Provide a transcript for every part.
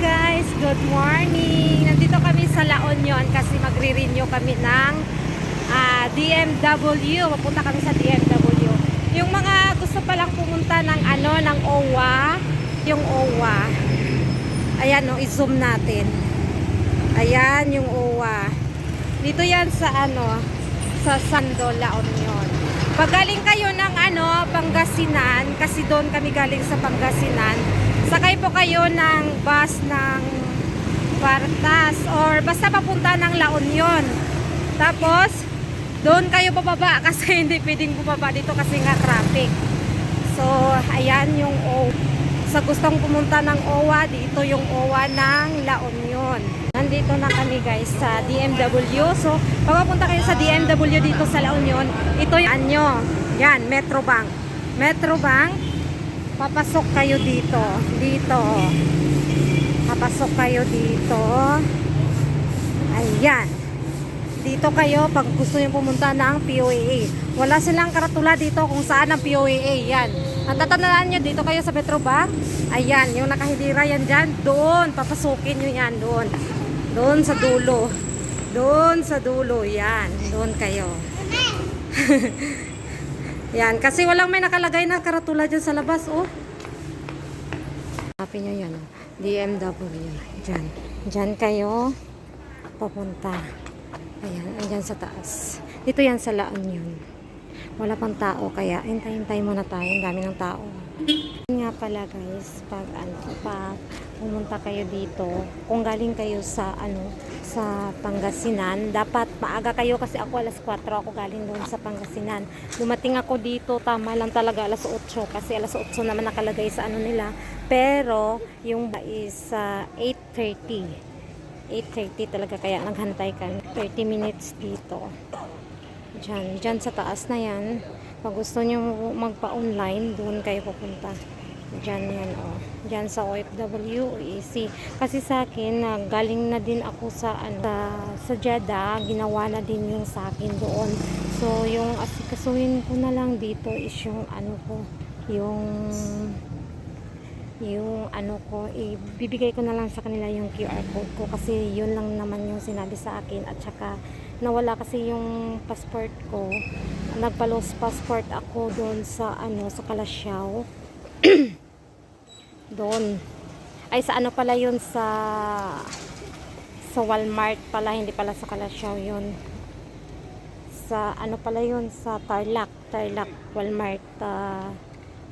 guys, good morning. Nandito kami sa La Union kasi magre-renew kami ng ah, DMW. Papunta kami sa DMW. Yung mga gusto palang pumunta ng ano, ng OWA, yung OWA. Ayan, no, i-zoom natin. Ayan, yung OWA. Dito yan sa ano, sa Sando, La Union. Pag galing kayo ng ano, Pangasinan, kasi doon kami galing sa Pangasinan, sakay po kayo ng bus ng Partas or basta papunta ng La Union. Tapos, doon kayo bababa kasi hindi pwedeng bumaba dito kasi nga traffic. So, ayan yung O. Sa gustong pumunta ng OWA, dito yung OWA ng La Union. Nandito na kami guys sa DMW. So, pag papunta kayo sa DMW dito sa La Union, ito yung anyo. Yan, Metrobank. Metrobank, papasok kayo dito. Dito. Papasok kayo dito. Ayan. Dito kayo pag gusto nyo pumunta ng POAA. Wala silang karatula dito kung saan ang POAA. Yan. Ang tatandaan nyo, dito kayo sa Petrobank. Ayan, yung nakahilira yan dyan. Doon, papasukin nyo yan. Doon. Doon sa dulo. Doon sa dulo. Yan. Doon kayo. yan. Kasi walang may nakalagay na karatula dyan sa labas. Oh. Hanapin nyo yan. DMW. Dyan. Dyan kayo papunta. Ayan, andyan sa taas. Dito yan sa laan yun. Wala pang tao, kaya hintay-hintay muna tayo. Ang dami ng tao. Nga pala guys, pag ano, pag pumunta kayo dito, kung galing kayo sa ano, sa Pangasinan, dapat maaga kayo kasi ako alas 4 ako galing doon sa Pangasinan. Dumating ako dito, tama lang talaga alas 8 kasi alas 8 naman nakalagay sa ano nila. Pero yung is ah, 8.30. 8.30 talaga kaya naghantay kami 30 minutes dito dyan, dyan sa taas na yan pag gusto nyo magpa-online doon kayo pupunta dyan yan oh. dyan sa OFW EC kasi sa akin na galing na din ako sa, ano, sa, sa Jeddah. Ginawa na din yung sa akin doon. So yung asikasuhin ko na lang dito is yung ano ko yung yung ano ko, ibibigay ko na lang sa kanila yung QR code ko. Kasi yun lang naman yung sinabi sa akin. At saka nawala kasi yung passport ko. Nagpalos passport ako doon sa ano sa Kalasyaw doon. Ay sa ano pala yun? Sa sa Walmart pala hindi pala sa Kalasyaw yun. Sa ano pala yun? Sa Tarlac Tarlac Walmart ah,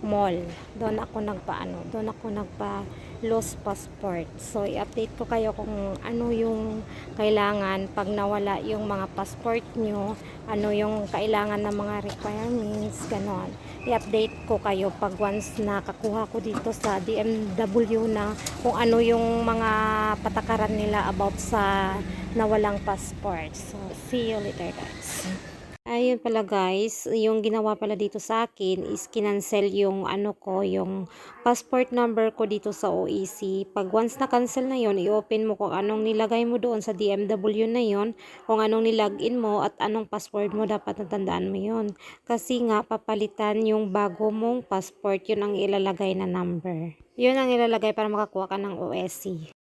mall. Doon ako nagpaano, doon ako nagpa lost passport. So i-update ko kayo kung ano yung kailangan pag nawala yung mga passport nyo, ano yung kailangan ng mga requirements, ganon. I-update ko kayo pag once nakakuha ko dito sa DMW na kung ano yung mga patakaran nila about sa nawalang passport. So see you later guys. Ayun pala guys, yung ginawa pala dito sa akin is kinancel yung ano ko, yung passport number ko dito sa OEC. Pag once na cancel na yon, i-open mo kung anong nilagay mo doon sa DMW na yon, kung anong nilagin mo at anong password mo dapat natandaan mo yon. Kasi nga papalitan yung bago mong passport, yun ang ilalagay na number. Yun ang ilalagay para makakuha ka ng OSC.